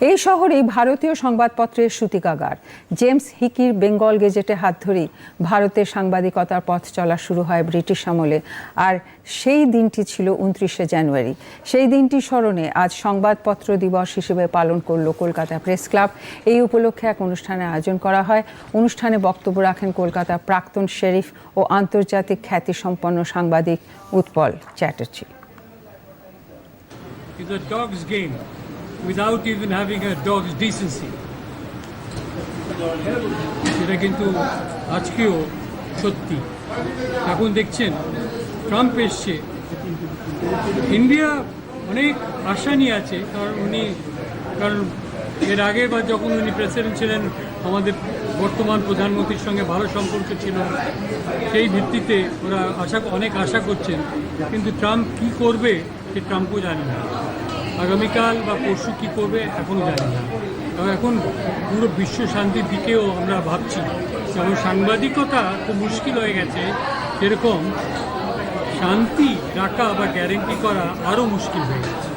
এই শহরেই ভারতীয় সংবাদপত্রের সূতিকাগার। জেমস হিকির বেঙ্গল গেজেটে হাত ধরেই ভারতের সাংবাদিকতার পথ চলা শুরু হয় ব্রিটিশ আমলে। আর সেই দিনটি ছিল উনত্রিশে জানুয়ারি। সেই দিনটি স্মরণে আজ সংবাদপত্র দিবস হিসেবে পালন করল কলকাতা প্রেস ক্লাব। এই উপলক্ষে এক অনুষ্ঠানের আয়োজন করা হয়। অনুষ্ঠানে বক্তব্য রাখেন কলকাতা প্রাক্তন শেরিফ ও আন্তর্জাতিক খ্যাতিসম্পন্ন সাংবাদিক Utpal Chatterjee. Without even having a dog's decency. সেটা কিন্তু আজকেও সত্যি। এখন দেখছেন ট্রাম্প এসছে। ইন্ডিয়া অনেক আশা নিয়ে আছে, কারণ উনি, কারণ এর আগে বা যখন উনি প্রেসিডেন্ট ছিলেন, আমাদের বর্তমান প্রধানমন্ত্রীর সঙ্গে ভালো সম্পর্ক ছিল। সেই ভিত্তিতে ওরা আশা, অনেক আশা করছেন। কিন্তু ট্রাম্প কি করবে, সে ট্রাম্পও জানে না। আগামীকাল বা পরশু কী করবে এখন জানি না। এবং এখন পুরো বিশ্ব শান্তির দিকেও আমরা ভাবছি। যেমন সাংবাদিকতা খুব মুশকিল হয়ে গেছে। সেরকম শান্তি, রাখা বা গ্যারেন্টি করা আরও মুশকিল হয়ে গেছে।